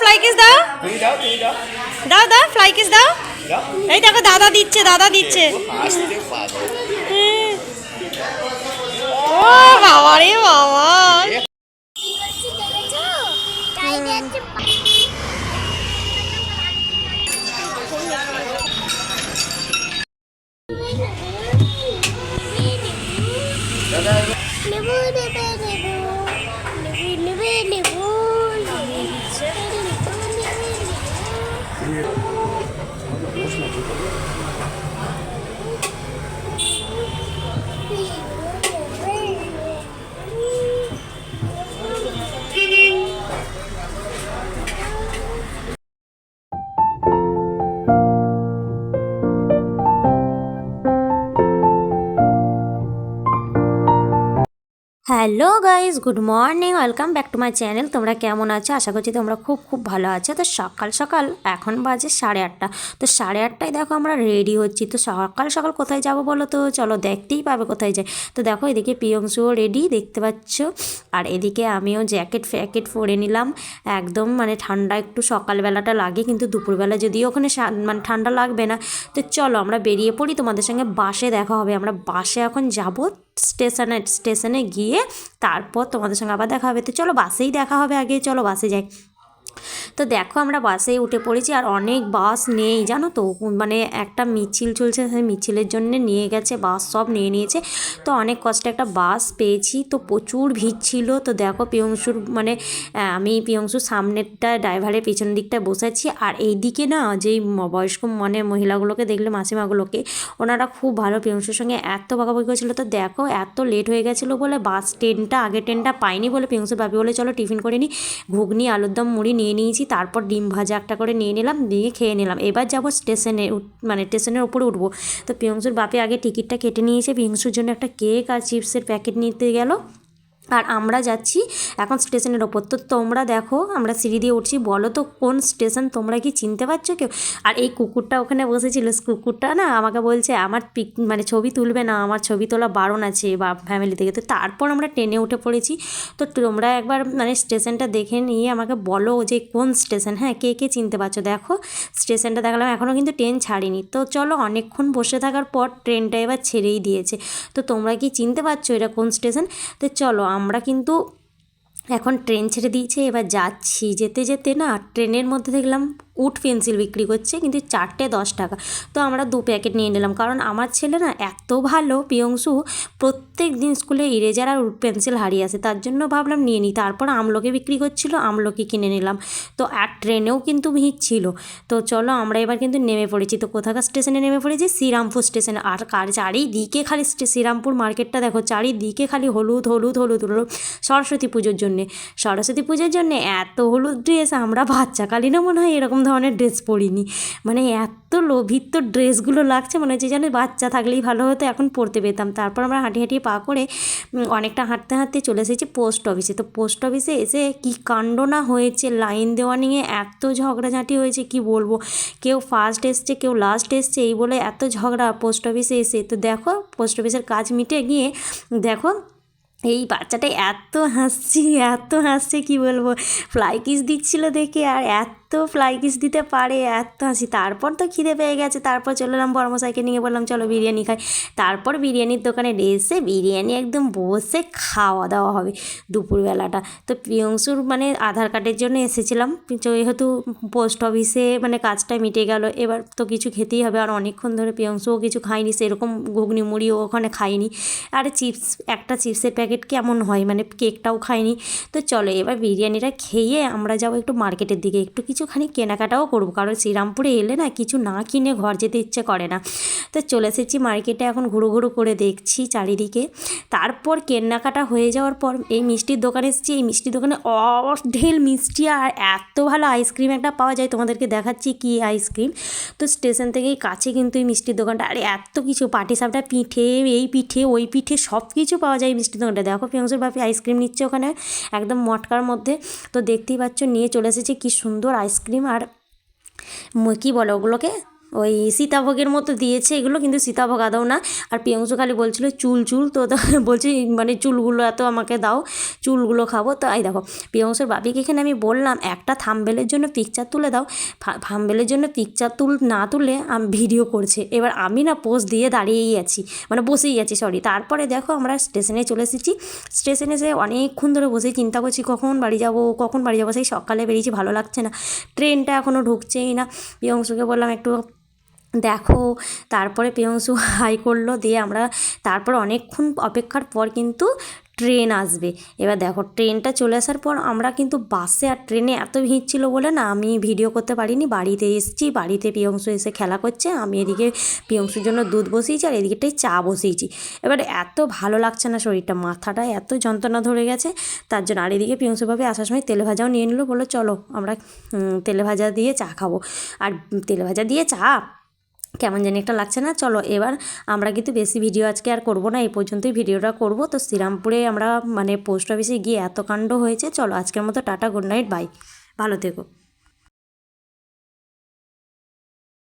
Fly kiss দাও তুমি দাও তুমি দাও দাও দাও ফ্লাই কিস দাও এই দেখো দাদা দিচ্ছে দাদা দিচ্ছে। ও বাবা রে বাবা। লেবু hello guys good morning, welcome back to my channel. তোমরা কেমন আছো? আশা করছি তোমরা খুব খুব ভালো আছো। তো সকাল সকাল, এখন বাজে সাড়ে আটটা। তো সাড়ে আটটায় দেখো আমরা রেডি হচ্ছি। তো সকাল সকাল কোথায় যাব বলো তো? চলো দেখতেই পাবে কোথায় যাই তো দেখো এদিকে পিয়ংশুও রেডি, দেখতে পাচ্ছ? আর এদিকে আমিও জ্যাকেট ফ্যাকেট পরে নিলাম। একদম মানে ঠান্ডা একটু সকালবেলাটা লাগে, কিন্তু দুপুরবেলা যদিও ওখানে মানে ঠান্ডা লাগবে না। তো চলো আমরা বেরিয়ে পড়ি। তোমাদের সঙ্গে বাসে দেখা হবে। আমরা বাসে এখন যাব স্টেশনে স্টেশনে গিয়ে তারপর তোমাদের সঙ্গে আবার দেখা হবে। তো চলো বাসেই দেখা হবে আগে, চলো বাসে যাই। তো দেখো আমরা বাসে উঠে পড়েছি আর অনেক বাস নেই, জানো তো? মানে একটা মিছিল চলছে, সেই মিছিলের জন্য নিয়ে গেছে, বাস সব নিয়ে নিয়েছে। তো অনেক কষ্টে একটা বাস পেয়েছি, তো প্রচুর ভিড় ছিল। তো দেখো পিয়ংশুর মানে আমি পিয়ংশুর সামনেরটা ড্রাইভারের পিছন দিকটায় বসেছি। আর এই দিকে না, যেই বয়স্ক মানে মহিলাগুলোকে দেখলে, মাসিমাগুলোকে, ওনারা খুব ভালো পিয়ংশুর সঙ্গে এত বকাবকি করেছিল। তো দেখো এত লেট হয়ে গেছিল বলে বাস ট্রেনটা আগে ট্রেনটা পাইনি বলে পিয়ংশুর ভাবি বলে, চলো টিফিন করে নিই ঘুগনি আলুর দম মুড়ি নিয়ে নিয়েছি। তারপর ডিম ভাজা একটা করে নিয়ে নিলাম, নিয়ে খেয়ে নিলাম। এবার যাব স্টেশনে মানে স্টেশনের ওপরে উঠবো। তো পিয়ংসুর বাপে আগে টিকিটটা কেটে নিয়েছে পিয়ংসুর জন্য একটা কেক আর চিপসের প্যাকেট নিতে গেল। আর আমরা যাচ্ছি এখন স্টেশনের ওপর। তো তোমরা দেখো, আমরা সিঁড়ি দিয়ে উঠছি। বলো তো, কোন স্টেশন? তোমরা কি চিনতে পারছ কেউ? আর এই কুকুরটা ওখানে বসেছিল। কুকুরটা না আমাকে বলছে, আমার পিক মানে ছবি তুলবে না, আমার ছবি তোলা বারণ আছে বা ফ্যামিলি থেকে। তো তারপর আমরা ট্রেনে উঠে পড়েছি। তো তোমরা একবার মানে স্টেশনটা দেখে নিয়ে আমাকে বলো যে কোন স্টেশন? হ্যাঁ কে কে চিনতে পারছ? দেখো, স্টেশনটা দেখালাম এখনও কিন্তু ট্রেন ছাড়িনি। তো চলো, অনেকক্ষণ বসে থাকার পর ট্রেনটা এবার ছেড়েই দিয়েছে। তো তোমরা কি চিনতে পারছ এটা কোন স্টেশন? তো চলো আমরা কিন্তু এখন ট্রেন ছেড়ে দিয়েছে এবার যাচ্ছি। যেতে যেতে না ট্রেনের মধ্যে দেখলাম উড পেন্সিল বিক্রি করছে, কিন্তু চারটে দশ টাকা। তো আমরা দু প্যাকেট নিয়ে নিলাম, কারণ আমার ছেলে না এত ভালো পিয়ংসু, প্রত্যেক দিন স্কুলে ইরেজার আর উড পেন্সিল হারিয়ে আসে, তার জন্য ভাবলাম নিয়ে নিই। তারপর আমলকি বিক্রি করছিল, আমলকি কিনে নিলাম। তো আর ট্রেনেও কিন্তু ভিড় ছিল। তো চলো আমরা এবার কিন্তু নেমে পড়েছি। তো কোথাকার স্টেশনে নেমে পড়েছি? শ্রীরামপুর স্টেশনে। আর কার চারিদিকে খালি শ্রীরামপুর মার্কেটটা দেখো, চারিদিকে খালি হলুদ হলুদ হলুদ হলুদ। সরস্বতী পুজোর জন্যে। সরস্বতী পুজোর জন্যে এত হলুদ ড্রেস আমরা বাচ্চাকালীনও মনে হয় এরকম ধরনের ড্রেস পরিনি। মানে এত লোভিত ড্রেসগুলো লাগছে, মনে হচ্ছে যেন বাচ্চা থাকলেই ভালো হতো, এখন পড়তে পেতাম। তারপর আমরা হাঁটি হাঁটিয়ে পা করে অনেকটা হাঁটতে হাঁটতে চলে এসেছি পোস্ট অফিসে তো পোস্ট অফিসে এসে কি কাণ্ড না হয়েছে লাইন দেওয়া নিয়ে এত ঝগড়াঝাঁটি হয়েছে, কি বলব? কেউ ফার্স্ট এসছে, কেউ লাস্ট এসছে, এই বলে এত ঝগড়া পোস্ট অফিসে এসে। তো দেখো পোস্ট অফিসের কাজ মিটে গিয়ে, দেখো, এই বাচ্চাটা এত হাসছি, এত হাসছে, কি বলব? ফ্লাই কিস দিচ্ছিল দেখে, আর এত ফ্লাই কিস দিতে পারে, এত হাসি। তারপর তো খিদে পেয়ে গেছে। তারপর চলে এলাম নিয়ে বললাম, চলো বিরিয়ানি খাই। তারপর বিরিয়ানির দোকানে এসে বিরিয়ানি একদম বসে খাওয়া দাওয়া হবে দুপুরবেলাটা। তো প্রিয়ংশুর মানে আধার কার্ডের জন্য এসেছিলাম। যেহেতু পোস্ট অফিসে মানে কাজটা মিটে গেল, এবার তো কিছু খেতেই হবে। আর অনেকক্ষণ ধরে প্রিয়ংশুও কিছু খায়নি, সেরকম ঘুগনি মুড়িও ওখানে খাইনি আর চিপস, একটা চিপসের প্যাকেট কেমন হয়? মানে কেকটাও খাইনি তো চলো এবার বিরিয়ানিটা খেয়ে আমরা যাব একটু মার্কেটের দিকে। একটু কিছুখানি কেনাকাটাও করব। কারণ শ্রীরামপুরে এলে না কিছু না কিনে ঘর যেতে ইচ্ছে করে না। তো চলে এসেছি মার্কেটে এখন ঘুরু ঘুরু করে দেখছি চারিদিকে। তারপর কেনাকাটা হয়ে যাওয়ার পর এই মিষ্টির দোকানে এসেছি। এই মিষ্টির দোকানে অঢেল মিষ্টি আর এত ভালো আইসক্রিম একটা পাওয়া যায়। তোমাদেরকে দেখাচ্ছি কি আইসক্রিম। তো স্টেশন থেকেই কাছে কিন্তু এই মিষ্টির দোকানটা। আরে এত কিছু পাটিসাপটা পিঠে, এই পিঠে, ওই পিঠে সব কিছু পাওয়া যায় এই মিষ্টির দোকানটা। দেখো পিয়ংসুর বাপি আইসক্রিম নিচ্ছে ওখানে, একদম মটকার মধ্যে। তো দেখতেই পাচ্ছ, নিয়ে চলে এসেছে। কি সুন্দর আইসক্রিম আর ম- কী বলে ওগুলোকে ওই সীতাভোগের মতো দিয়েছে, এগুলো কিন্তু সীতাভোগ আদৌ না। আর প্রিয়ংশু খালি বলছিল, চুল চুল। তো বলছি মানে চুলগুলো এত আমাকে দাও, চুলগুলো খাব। তো এই দেখো প্রিয়ংশুর বাবিকে এখানে আমি বললাম, একটা থাম্বেলের জন্য পিকচার তুলে দাও। থাম্বেলের জন্য পিকচার তুল, না তুলে আমি ভিডিও করছে। এবার আমি না পোজ দিয়ে দাঁড়িয়েই আছি মানে বসেই আছি সরি তারপরে দেখো, আমরা স্টেশনে চলে এসেছি। স্টেশনে এসে অনেকক্ষণ ধরে বসে চিন্তা করছি, কখন বাড়ি যাব, কখন বাড়ি যাব? সেই সকালে বেরিয়েছি, ভালো লাগছে না। ট্রেনটা এখনও ঢুকছেই না। প্রিয়ংশুকে বললাম, একটু দেখো, তারপরে প্রিয়ংশু হাই করল, দিয়ে আমরা তারপর অনেকক্ষণ অপেক্ষার পর কিন্তু ট্রেন আসবে। এবার দেখো, ট্রেনটা চলে আসার পর আমরা কিন্তু বাসে আর ট্রেনে এত ভিড় ছিল বলে না, আমি ভিডিও করতে পারিনি। বাড়িতে এসেছি, বাড়িতে প্রিয়ংশু এসে খেলা করছে, আমি এদিকে প্রিয়ংশুর জন্য দুধ বসিয়েছি আর এদিকেটাই চা বসিয়েছি। এবার এত ভালো লাগছে না শরীরটা, মাথাটা এত যন্ত্রণা ধরে গেছে, তার জন্য আর এদিকে প্রিয়ংশুভাবে আসার সময় তেলে ভাজাও নিয়ে নিল, বলল, চলো, আমরা তেলে ভাজা দিয়ে চা খাব। আর তেলে ভাজা দিয়ে চা কেমন জানি একটা লাগছে না। চলো এবার আমরা কিন্তু বেশি ভিডিও আজকে আর করব না, এই পর্যন্তই ভিডিওটা করব। তো শ্রীরামপুরে আমরা মানে পোস্ট অফিসে গিয়ে এত কাণ্ড হয়েছে, চলো আজকের মতো টাটা, গুড নাইট, বাই। ভালো থেকো।